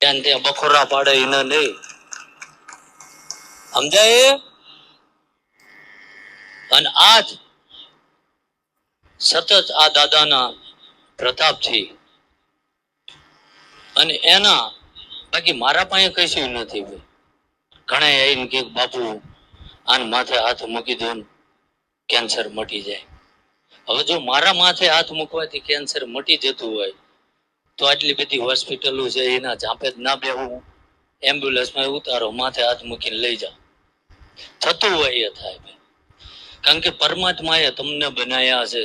ત્યાં ત્યાં બખોરા પાડે એને નહીં. સમજાય? અને આજ સતત આ દાદાના પ્રતાપથી અને એના બાકી મારા પાસે કશું નથી ભાઈ. ઘણા આવીને કે બાપુ, આન માથે હાથ મૂકી દો કેન્સર મટી જાય. હવે જો મારા માથે હાથ મૂકવાથી કેન્સર મટી જતું હોય તો આટલી બધી હોસ્પિટલો છે એના ઝાંપે જ ના બેહું એમ્બ્યુલન્સમાં ઉતારો, માથે હાથ મૂકીને લઈ જાઓ. થતું હોય એ થાય કારણ કે પરમાત્માએ તમને બનાયા છે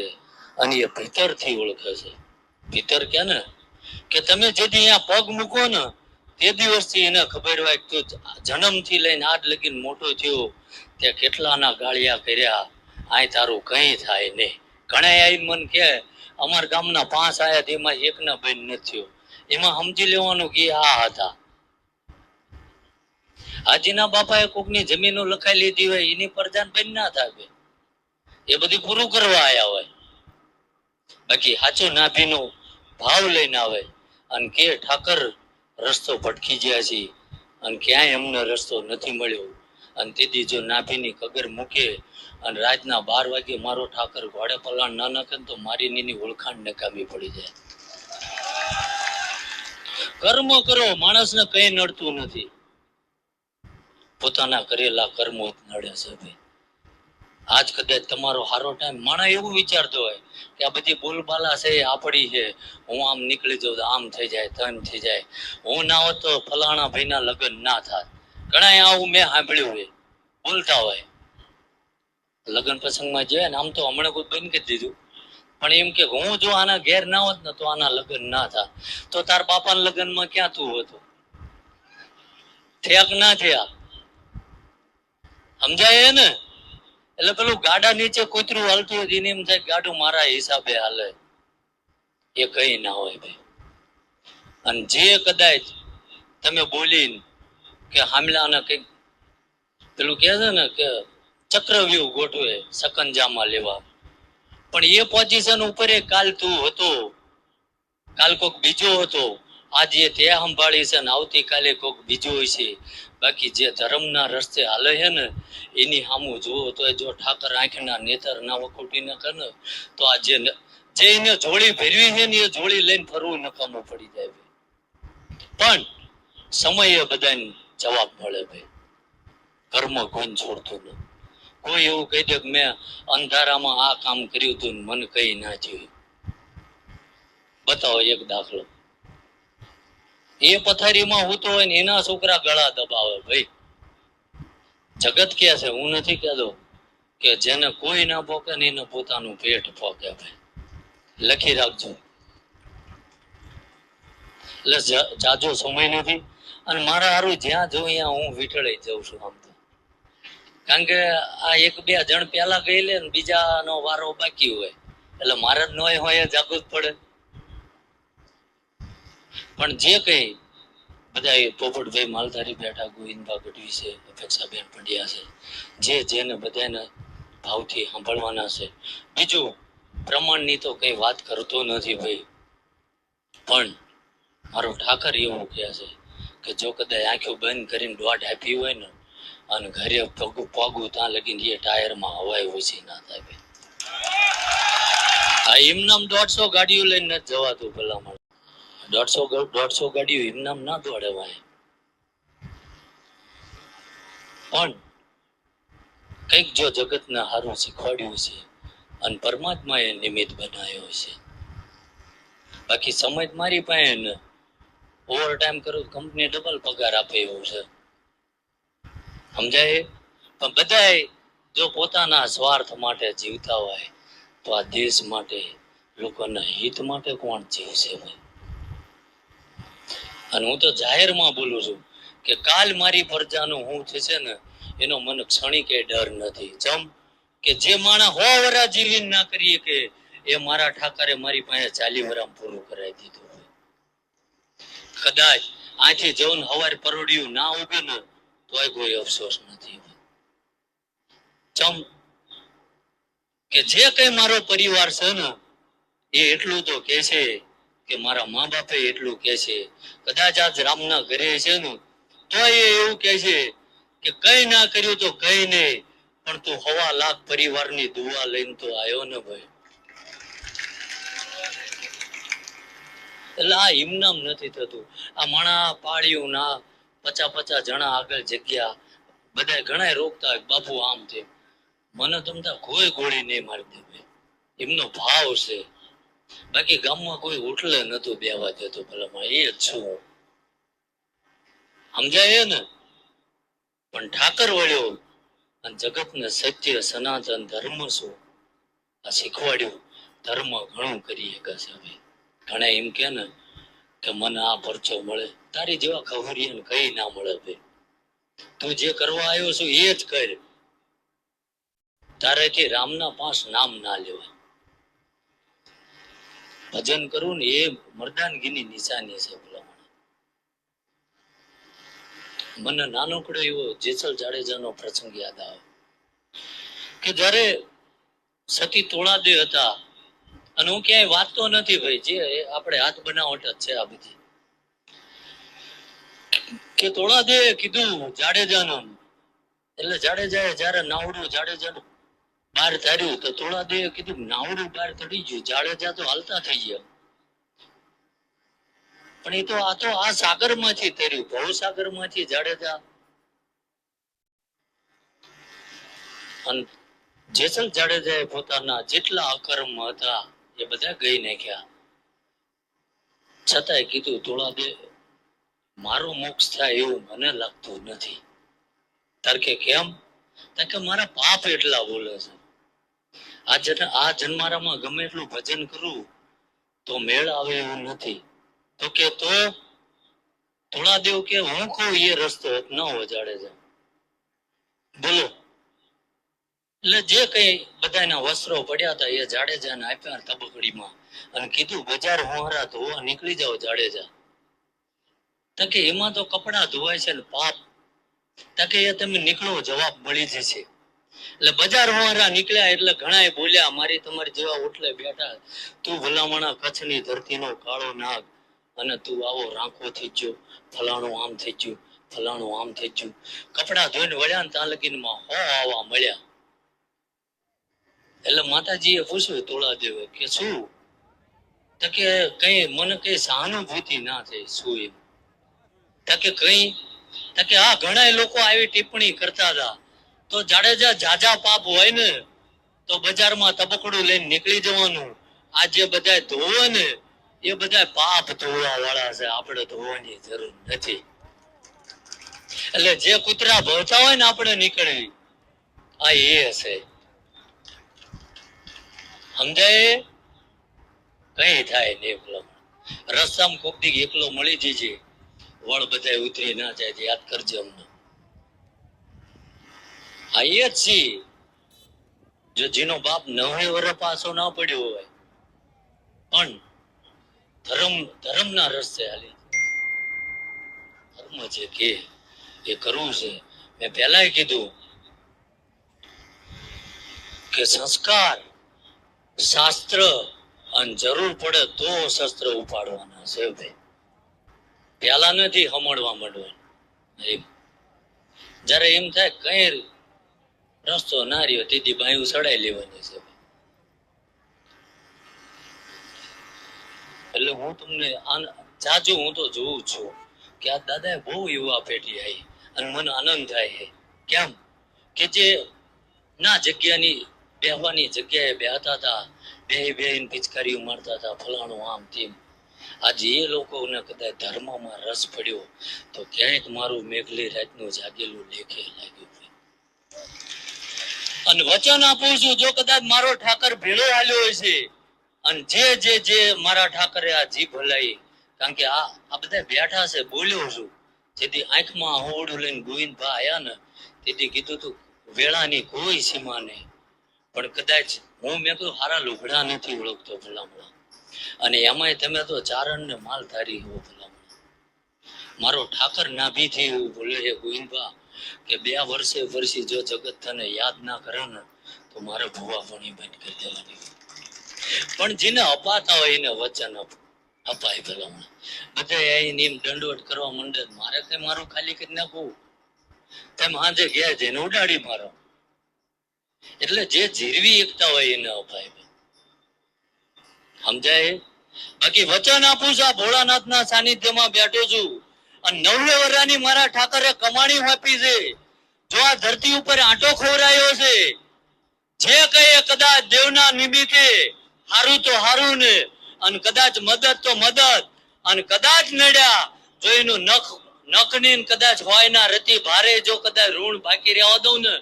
અને એ ભીતરથી ઓળખે છે. ભીતર કે ને? કે તમે જેથી અહીંયા પગ મૂકો ને, તે દિવસથી એને ખબર હોય કે તું જન્મથી લઈને આજ લગીને મોટો થયો. તે કેટલાના ગાળિયા કર્યા, આય તારું કઈ થાય નહીં. ઘણા આઈ મન કે અમાર ગામના પાંચ આયા તેમાં એકના બેન નથી એમાં સમજી લેવાનું કે આ હતા. હાજીના બાપાએ કોકની જમીનો લખાઈ લીધી હોય, એની પરજાન બેન ના થાય. એ બધું પૂરું કરવા આવ્યા હોય. બાકી સાચો નાભીનો ભાવ લઈને આવે અને કે ઠાકર રસ્તો ભટકી ગયા છે અને ક્યાંય અમને રસ્તો નથી મળ્યો. અને તેથી જો નાભીની કગર મૂકે અને રાતના બાર વાગે મારો ઠાકર ઘોડે પલાણ ના નાખે તો મારી નીની ઓળખાણ નકામી પડી જાય. કર્મ કરો, માણસને કઈ નડતું નથી. પોતાના કરેલા કર્મો નડે છે ભાઈ. આજ કદાચ તમારો સારો ટાઈમ માણસ એવું વિચારતો હોય કે આ બધી બોલબાલા છે આપડી છે. હું આમ નીકળી જાઉં આમ થઈ જાય, તેમ થઈ જાય. હું ના હોત તો ફલાણા ભાઈના લગ્ન ના થાત. ઘણા આવું મેં સાંભળ્યું હોય. બોલતા હોય. લગ્ન પ્રસંગમાં જાય ને, આમ તો હમણાં કોઈ બંધ કરી દીધું. પણ એમ કે હું જો આના ઘેર ના હોત ને, તો આના લગ્ન ના થા. તો તાર બાપાના લગ્નમાં ક્યાં તું હતો? થયા ના થયા? સમજાય ને? એટલે પેલું ગાડા નીચે કૂતરું હાલતું હોય એને એમ થાય ગાડું મારા હિસાબે હાલે. એ કઈ ના હોય ભાઈ. અને જે કદાચ તમે બોલીને કે હામલાને કંઈક પેલું કહે છે ને કે ચક્રવ્યૂહ ગોઠવે, સકંજામાં લેવા પણ એ પોઝિશન ઉપર કાલ તું હતો, કાલ કોક બીજો હતો, આજે તે સંભાળી છે ને આવતીકાલે કોક બીજો છે બાકી જે ધર્મના રસ્તે હાલે છે ને, એની સામું જુઓ તો એ જો ઠાકર આંખના નેતર ના વખોટી ન કરે, તો આ જે જે એને જોડી ભેરવી છે ને એ જોડી લઈને ફરવું નકામું પડી જાય. પણ સમયે બધાને જવાબ મળે ભાઈ. કર્મ કોઈ છોડતું નથી. કોઈ એવું કહી દે કે મેં અંધારામાં આ કામ કર્યું હતું મને કઈ ના જોયું બતાવો એક દાખલો. એ પથારીમાં હોતો હોય ને એના છોકરા ગળા દબાવે ભાઈ. જગત કે છે, હું નથી કહેતો કે જેને કોઈ ના પોકે ને એને પોતાનું પેટ પોકે ભાઈ. લખી રાખજો. એટલે જાજો સમય નથી. અને મારા હારું જ્યાં જોઉં ત્યાં હું વીટળાઈ જાઉં છું આમ તો. કારણ કે આ એક બે જણ પહેલા ગઈ લે ને બીજાનો વારો બાકી હોય. એટલે મારે જ નોય હોય જાગવું જ પડે. પણ જે કઈ બધા પોપટભાઈ માલધારી બેઠા ગોવિંદભા ગઢવી છે અપેક્ષાબેન પંડ્યા છે, જે જેને બધાને ભાવથી સાંભળવાના છે. બીજું પ્રમાણની તો કઈ વાત કરતો નથી ભાઈ. પણ મારો ઠાકર એવું કહે છે. કે જો કદાચ આંખો બંધ કરીને દોઢ આપી હોય ને, અને ઘરે પગું પગું ત્યાં લગીને એ ટાયરમાં હવાય ઓછી ના થાય આ એમનામ દોઢસો ગાડીઓ લઈને નથી જવાતું ભલામણ. દોઢસો દોઢસો ગાડીઓ એમનામ ના દોડવાય પણ કંઈક જો જગતને હારું શીખવાડ્યું છે, અને પરમાત્માએ નિમિત્ત બનાવ્યો છે. બાકી સમજ મારી પાસે ઓવર ટાઈમ કરું કંપની ડબલ પગાર આપે એવું છે. સમજાય? પણ બધાય જો પોતાના સ્વાર્થ માટે જીવતા હોય, તો આ દેશ માટે, લોકોના હિત માટે કોણ જીવશે અને હું તો જાહેરમાં બોલું છું કે કાલ મારી પ્રજાનું હું થશે ને, એનો મને ક્ષણિકે ડર નથી. જમ કે જે માણસ હો વરા જીવીન ના કરીએ કે એ મારા ઠાકરે મારી પાસે ચાલી વરામ પૂરું કરાવી દીધું. કદાચ આથી જવું હવાર પરોડ્યું ના ઊભી ન તોય કોઈ અફસોસ નથી ચમ કે જે કઈ મારો પરિવાર છે ને, એ એટલું તો કે છે કે મારા મા બાપે એટલું કે છે. કદાચ આજ રામના ઘરે છે ને, તો એ એવું કે છે કે કઈ ના કર્યું તો કઈ નહીં, પણ તું હવા લાખ પરિવારની દુવા લઈને તો આવ્યો ને ભાઈ. એટલે હિમનામ નથી થતું. આ મણા પાળ્યું ના પચા પચા જણા આગળ જગ્યા બધા ઘણા રોકતા હોય બાપુ આમ છે મને તમતા કોઈ ગોળી નહીં મારી દે એમનો ભાવ છે. બાકી ગામમાં કોઈ ઉઠલે નતું બેવા દેતો ભલામાં એ જ છું. સમજાય ને? પણ ઠાકર વળ્યો અને જગતને સત્ય, સનાતન, ધર્મ શું? આ શીખવાડ્યું. ધર્મ ઘણું કરી શકે છે હવે ઘણા એમ કે ને કે મને આ પરચો મળે. તારી જેવા ખબરિયાને કઈ ના મળે ભાઈ. તું જે કરવા આવ્યો છું એ જ કર. તારેથી રામના પાંચ નામ ના લેવાય. ભજન કરવું ને એ મર્દાનગીની નિશાની છે ભલામણ. મને નાનકડો એવો જેસલ જાડેજાનો પ્રસંગ યાદ આવે. કે જ્યારે સતી તોળાદે હતા અને હું ક્યાંય વાંચતો નથી ભાઈ, જે આપણે હાથ બનાવટ જ છે આ બધી. કે તોળાદે કીધું જાડેજાનું એટલે જાડેજાએ જયારે નાવડું જાડેજાનું બહાર તાર્યું તો તોળાદે કીધું, નાવડું બહાર તડી ગયું જાડેજા તો હાલતા થઈ ગયા. પણ એ તો આ તો આ સાગરમાંથી તર્યું ભવસાગરમાંથી જાડેજા અને જેસલ જાડેજાએ પોતાના જેટલા અકર્મ હતા એ બધા ગઈ નાખ્યા. છતાંય કીધું તોળા દે મારું મોક્ષ થાય એવું મને લાગતું નથી. તાર કે, કેમ? કે, મારા પાપ એટલા બોલે છે. આ જન, આ જન્મારામાં ગમે એટલું ભજન કરું, તો મેળ આવે એવું નથી. તો કે, તો થોડા દેવ કે, હું કહું, એ રસ્તો ન વજાડે છે. બોલો. એટલે જે કઈ બધાના વસ્ત્રો પડ્યા હતા એ જાડેજાને આપ્યા તબકડીમાં અને કીધું, બજાર હોહરા ધોવા નીકળી જાઓ જાડેજા. તકે એમાં તો કપડા ધોવાય છે ને પાપ. તકે એ તમે નીકળો, જવાબ મળી જશે. એટલે બજાર હોહરા નીકળ્યા એટલે ઘણા બોલ્યા, મારી તમારી જેવા ઓટલે બેઠા, તું ભલામણા કચ્છની ધરતીનો કાળો નાગ અને તું આવો રાંખો થઈ ગયો ફલાણું આમ થઈ ગયું, ફલાણું આમ થઈ ગયું. કપડા ધોઈને વળ્યા ને ત્યાં લગીનમાં હો આવા મળ્યા. એટલે માતાજીએ પૂછ્યું તોળા દેવ કે શું? તો કે કઈ મને કઈ સહાનુભૂતિ ના થઈ શું એમ? તો કે કઈ તો કે આ ઘણા લોકો આવી ટિપ્પણી કરતા હતા. તો જાડેજા જાજા પાપ હોય ને તો બજારમાં તબકડું લઈને નીકળી જવાનું. આ જે બધા ધોવે ને એ બધા પાપ ધોવા વાળા છે. આપણે ધોવાની જરૂર નથી. એટલે જે કૂતરા ભવતા હોય ને આપણે નીકળવી આ એ હશે સમજાય? કઈ થાય ને એકલો. રસ્તામાં કોક દી એકલો મળી જજે. વળ બધા ઉતરી ના જાય યાદ કરજે અમને. આ એ જ છે. જો જેનો બાપ નવે વર્ષ પાછો ના પડ્યો હોય, પણ ધર્મ, ધર્મના રસ્તે હાલી ધર્મ છે કે, એ કરવું છે. મેં પહેલાય કીધું કે સંસ્કાર શાસ્ત્ર અને જરૂર પડે તો શસ્ત્ર ઉપાડવાના છે ભાઈ. પેલા નથી હમણવા માંડવાનું. જ્યારે એમ થાય કઈ રસ્તો ના રહ્યો, તેથી બાયું સડાઈ લેવાની છે એટલે હું તમને જાજુ હું તો જોઉં છું કે આ દાદાએ બહુ યુવા પેઢી આવી અને મને આનંદ થાય કેમ? કે જે ના જગ્યાની બેહવાની જગ્યાએ બેહતા હતા. બે બેહીને પિચકારીઓ મારતા હતા, ફલાણું આમ તેમ. આજે એ લોકોને કદાચ ધર્મમાં રસ પડ્યો તો ક્યાંક મારું મેઘલી રાતનું જાગેલું લેખે લાગ્યું અને વચન આપું છું, જો કદાચ મારો ઠાકર ભેળો હાલ્યો છે, અને જે જે જે મારા ઠાકરે આ જીભ હલાઈ કારણ કે આ આ બધા બેઠા છે, બોલ્યો છું. જેથી આંખમાં હોડું લઈને ગોવિંદભા આયા ને, તેથી કીધું તું, વેળાની કોઈ સીમા નહીં. પણ કદાચ હું, મેં કહ્યું હારા લુગડા નથી ઓળખતો ભલામણા. અને એમાંય તમે તો ચારણ ને માલ ધારી હો ભલામણા. મારો ઠાકર નાભીથી એવું બોલે ગોવિંદભા, કે બે વર્ષે વર્ષી જો જગત તને યાદ ના કરે ને, તો મારે ભૂવા ભણી બંધ કરી દેવાની. પણ જેને અપાતા હોય એને વચન અપ, અપાય ભલામણ. બધા એ નિયમ દંડવટ કરવા માંડે, મારે કઈ મારું ખાલી કરી નાખવું? તેમ હાજે ગયા જઈને ઉડાડી મારો. એટલે જે જીરવી એકતા હોય એને અપાય સમજાય? બાકી વચન આપું છું, આ ભોળાનાથના સાનિધ્યમાં બેઠો છું. અને નવલે વરાની મારા ઠાકરે કમાણી આપી છે. જો આ ધરતી ઉપર આંટો ખોરાયો છે, જે કહીએ કદાચ દેવના નિમિત્તે હારું તો હારું ને, અને કદાચ મદદ તો મદદ, અને કદાચ નડ્યા જો એનું નખ નખની કદાચ હોય ના રતી ભારે, જો કદાચ ઋણ બાકી રહેવા દઉં ને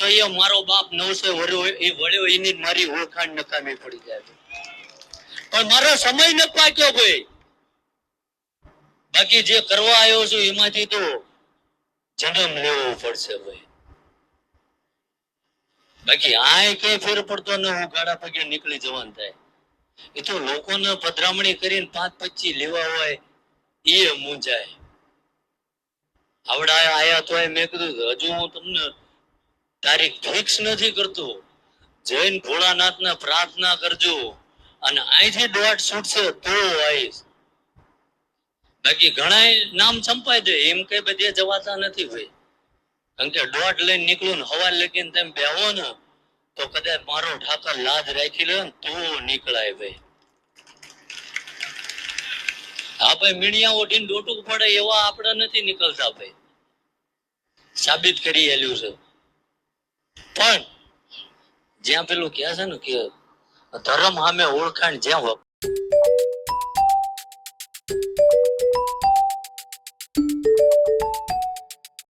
તો એ મારો બાપ નવસો વર્યો એ વળ્યો એની મારી ઓળખાણ નકામી પડી જાય પણ મારો સમય ન પાક્યો ભાઈ બાકી જે કરવા આવ્યો છું, એમાંથી તો જન્મ લેવો પડશે ભાઈ બાકી આય કઈ ફેર પડતો ન, હું ગાડા પગે નીકળી જવાનું થાય. એ તો લોકોને પધરામણી કરીને પાંચ પચી લેવા હોય, એ મૂંઝાય. આવડા આયા તો મેં કીધું હજુ હું તમને તારીખ ફિક્સ નથી કરતો. જૈન ભોળાનાથને પ્રાર્થના કરજો. અને અહીંથી દોઢ છૂટશે તો આવીશ. બાકી ઘણા નામ સંપાય છે. એમ કઈ બધે જવાતા નથી ભાઈ. કારણ કે દોઢ લઈને નીકળું ને હવા લગીને તેમ બેહો ને, તો કદાચ મારો ઠાકર લાજ રાખી લે ને તો નીકળાય ભાઈ. હા ભાઈ, મીણિયા ઓઢીને દોટું પડે એવા આપણે નથી નીકળતા ભાઈ. સાબિત કરી એલ્યું છે. પણ જ્યાં પેલું કહે છે ને કે ધર્મ સામે ઓળખાણ જ્યાં